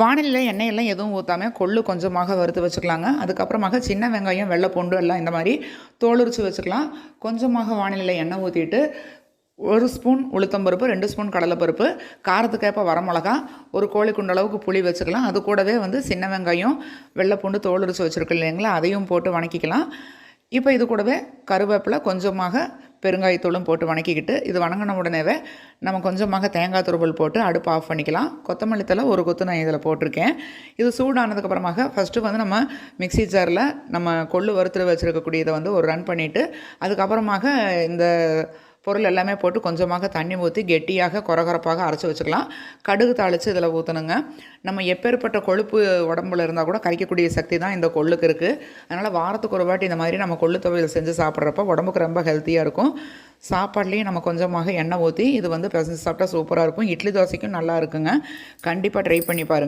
வானிலையில் எண்ணெயெல்லாம் எதுவும் ஊற்றாமல் கொள்ளு கொஞ்சமாக வறுத்து வச்சுக்கலாங்க. அதுக்கப்புறமாக சின்ன வெங்காயம் வெள்ளை பூண்டு எல்லாம் இந்த மாதிரி தோலுரிச்சு வச்சுக்கலாம். கொஞ்சமாக வானிலையில் எண்ணெய் ஊற்றிட்டு ஒரு ஸ்பூன் உளுத்தம்பருப்பு ரெண்டு ஸ்பூன் கடலைப்பருப்பு காரத்துக்கேற்ப வரமிளகா ஒரு கோழி குண்டளவுக்கு புளி வச்சுக்கலாம். அது கூடவே வந்து சின்ன வெங்காயம் வெள்ளை பூண்டு தோல் உரிச்சு வச்சுருக்கோம் இல்லைங்களா அதையும் போட்டு வணக்கிக்கலாம். இப்போ இது கூடவே கருவேப்பிலை கொஞ்சமாக பெருங்காயத்தூளும் போட்டு வணக்கிக்கிட்டு இது வணங்கின உடனேவே நம்ம கொஞ்சமாக தேங்காய் துருவல் போட்டு அடுப்பு ஆஃப் பண்ணிக்கலாம். கொத்தமல்லி தழை ஒரு கொத்து நான் இதில் போட்டிருக்கேன். இது சூடானதுக்கப்புறமாக ஃபஸ்ட்டு வந்து நம்ம மிக்ஸி ஜாரில் நம்ம கொள்ளு வறுத்துட்டு வச்சுருக்கக்கூடியதை வந்து ஒரு ரன் பண்ணிவிட்டு அதுக்கப்புறமாக இந்த பொருள் எல்லாமே போட்டு கொஞ்சமாக தண்ணி ஊற்றி கெட்டியாக குறகுறப்பாக அரைச்சி வச்சுக்கலாம். கடுகு தாளித்து இதில் ஊற்றணுங்க நம்ம எப்பேற்பட்ட கொழுப்பு உடம்புல இருந்தால் கூட கரைக்கக்கூடிய சக்தி தான் இந்த கொள்ளுக்கு இருக்குது அதனால் வாரத்துக்கு ஒரு வாட்டி இந்த மாதிரி நம்ம கொள்ளு துவையல் செஞ்சு சாப்பிட்றப்ப உடம்புக்கு ரொம்ப ஹெல்த்தியாக இருக்கும். சாப்பாட்லேயும் நம்ம கொஞ்சமாக எண்ணெய் ஊற்றி இது வந்து பிசைஞ்சு சாப்பிட்டா சூப்பராக இருக்கும். இட்லி தோசைக்கும் நல்லா இருக்குங்க. கண்டிப்பாக ட்ரை பண்ணி பாருங்கள்